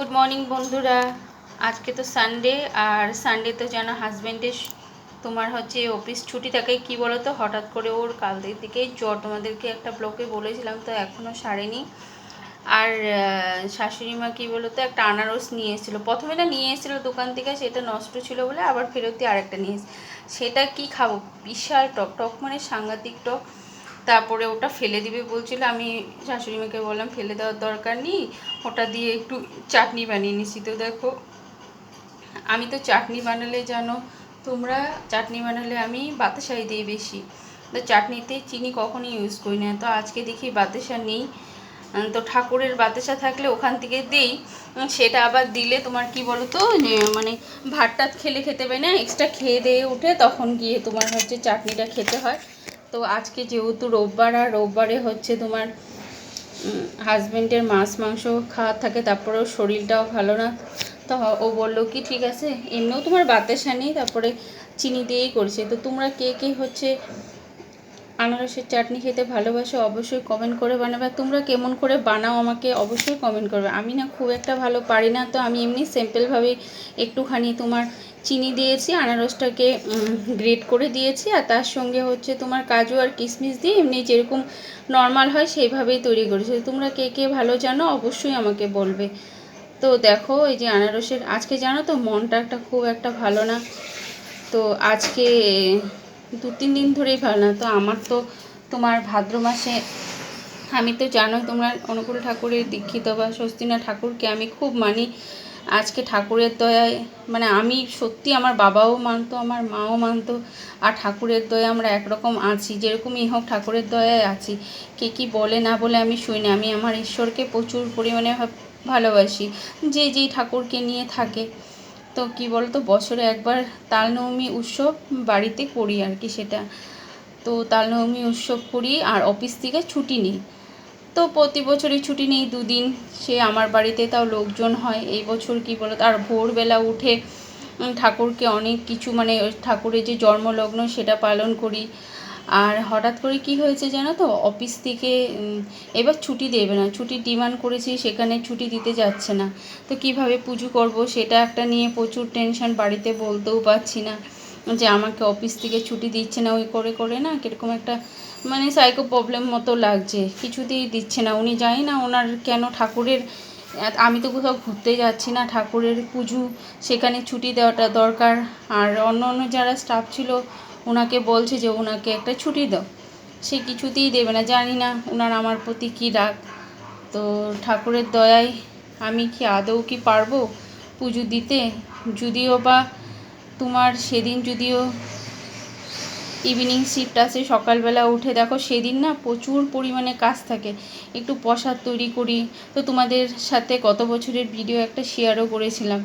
Good morning বন্ধুরা। আজকে তো সানডে আর সানডে তো যেন হাজব্যান্ডের তোমার হচ্ছে অফিস ছুটি থাকে, কি বলো তো হঠাৎ করে ওর কাল থেকেই জ্বর। তোমাদেরকে একটা ব্লকে বলেছিলাম, তো এখনও সারেনি। আর শাশুড়ি মা কী বলো তো একটা আনারস নিয়ে এসেছিল। প্রথমে না নিয়ে এসেছিল দোকান থেকে, সেটা নষ্ট ছিল বলে আবার ফেরত দিয়ে আরেকটা নিয়ে সেটা কি খাব? বিশাল টক টক মানে সাংঘাতিক টক। তারপরে ওটা ফেলে দিবে বলছিল, আমি শাশুড়ি বললাম, ফেলে দেওয়ার দরকার নেই, ওটা দিয়ে একটু চাটনি বানিয়ে নিছি তো দেখো। আমি তো চাটনি বানালে জানো, তোমরা চাটনি বানালে আমি বাতাসাই দিই বেশি। তো চাটনিতে চিনি কখনই ইউজ করি না। তো আজকে দেখি বাতাসা নেই। তো ঠাকুরের বাতাসা থাকলে ওখান থেকে দেই। সেটা আবার দিলে তোমার কি বলো তো মানে ভাত টাত খেলে খেতে পাই না এক্সট্রা খেয়ে দিয়ে উঠে তখন গিয়ে তোমার হচ্ছে চাটনিটা খেতে হয়। তো আজকে যেহেতু রোববার, আর রোববারে হচ্ছে তোমার হাজব্যান্ডের মাছ, মাংস খাওয়ার থাকে, তারপরেও শরীরটাও ভালো না। তো ও বলল কি, ঠিক আছে। এমনিও তোমার বাতাসা নেই, তারপরে চিনি দিয়েই করছে। তো তোমরা কে কে হচ্ছে আনারসের চাটনি খেতে ভালোবাসো, অবশ্যই কমেন্ট করে বানাবে। তোমরা কেমন করে বানাও আমাকে অবশ্যই কমেন্ট করবে। আমি না খুব একটা ভালো পারি না, তো আমি এমনি সিম্পলভাবে একটুখানি তোমার চিনি দিয়েছি, আনারসটাকে গ্রেট করে দিয়েছি। আর তার সঙ্গে হচ্ছে তোমার কাজু আর কিশমিশ দিয়ে এমনি যেরকম নর্মাল হয় সেইভাবেই তৈরি করেছি। তোমরা কে কে ভালো জানো অবশ্যই আমাকে বলবে। তো দেখো, এই যে আনারসের, আজকে জানো তো মনটা একটা খুব একটা ভালো না। তো আজকে দু তিন দিন ধরেই ভালো না। তো আমার তো তোমার ভাদ্র মাসে, আমি তো জানো তোমরা অনুকূল ঠাকুরের দীক্ষিত বা স্বস্তিনা ঠাকুরকে আমি খুব মানি। আজকে ঠাকুরের দয়ায় মানে আমি সত্যি আমার বাবাও মানতো, আমার মাও মানতো, আর ঠাকুরের দয়া আমরা একরকম আছি, যেরকমই হোক ঠাকুরের দয়ায় আছি। কে কি বলে না বলে আমি শুনি না, আমি আমার ঈশ্বরকে প্রচুর পরিমাণে ভালোবাসি। যে যেই ঠাকুরকে নিয়ে থাকে। তো কি বলতো, বছরে একবার তালনবমী উৎসব বাড়িতে করি আর কি সেটা। তো তালনবমী উৎসব করি আর অফিস থেকে ছুটি নিই। তো প্রতি বছরই ছুটি নেই দুদিন, সে আমার বাড়িতে তাও লোকজন হয়। এই বছর কি বলতো, আর ভোরবেলা উঠে ঠাকুরকে অনেক কিছু মানে ঠাকুরের যে জন্মলগ্ন সেটা পালন করি। আর হঠাৎ করে কি হয়েছে জানো তো? অফিস থেকে এবার ছুটি দেবে না। ছুটির ডিমান্ড করেছি, সেখানে ছুটি দিতে যাচ্ছে না। তো কীভাবে পুজো করব সেটা একটা নিয়ে প্রচুর টেনশন বাড়িতে বলতেও পারছি না যে আমাকে অফিস থেকে ছুটি দিচ্ছে না, ওই করে করে না, কীরকম একটা মানে সাইকো প্রবলেম মতো লাগছে। কিছুতেই দিচ্ছে না। উনি জানি না ওনার কেন ঠাকুরের, আমি তো কোথাও ঘুরতে যাচ্ছি না, ঠাকুরের পুজো, সেখানে ছুটি দেওয়াটা দরকার। আর অন্য অন্য যারা স্টাফ ছিল ওনাকে বলছে যে ওনাকে একটা ছুটি দাও। সে কিছুতেই দেবে না। জানি না ওনার আমার প্রতি কী রাগ। তো ঠাকুরের দয়ায় আমি কি আদৌ কি পারব পুজো দিতে? যদিও বা তোমার সেদিন যদিও ইভিনিং শিফট আসে সকালবেলা উঠে দেখো সেদিন না প্রচুর পরিমাণে কাজ থাকে। একটু প্রসাদ তৈরি করি। তো তোমাদের সাথে গত বছরের ভিডিও একটা শেয়ারও করেছিলাম।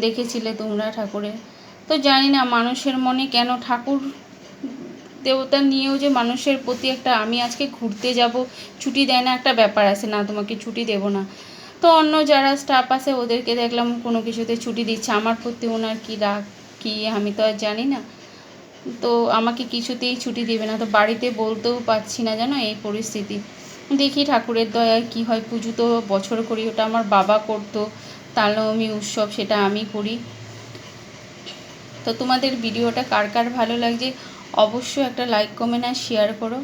দেখেছিলে তোমরা ঠাকুরের? তো জানি না মানুষের মনে কেন ঠাকুর দেবতা নিয়েও যে মানুষের প্রতি একটা আমি আজকে ঘুরতে যাব, ছুটি দেয় না একটা ব্যাপার আছে, না তোমাকে ছুটি দেব না। তো অন্য যারা স্টাফ আছে ওদেরকে দেখলাম কোনো কিছুতে ছুটি দিচ্ছে, আমার প্রতি ওনার কী রাগ, কী আমি তো আর জানি না। তো আমাকে কিছুতেই ছুটি দেবে না, তো বাড়িতে বলতেও পারছি না জানো এই পরিস্থিতি। দেখি ঠাকুরের দয়ায় কি হয়, পুজো তো বছর করি, ওটা আমার বাবা করতো, তালনবমী উৎসব সেটা আমি করি। তো তোমাদের ভিডিওটা কার কার ভালো লাগছে অবশ্যই একটা লাইক কমেন্ট আর শেয়ার করো।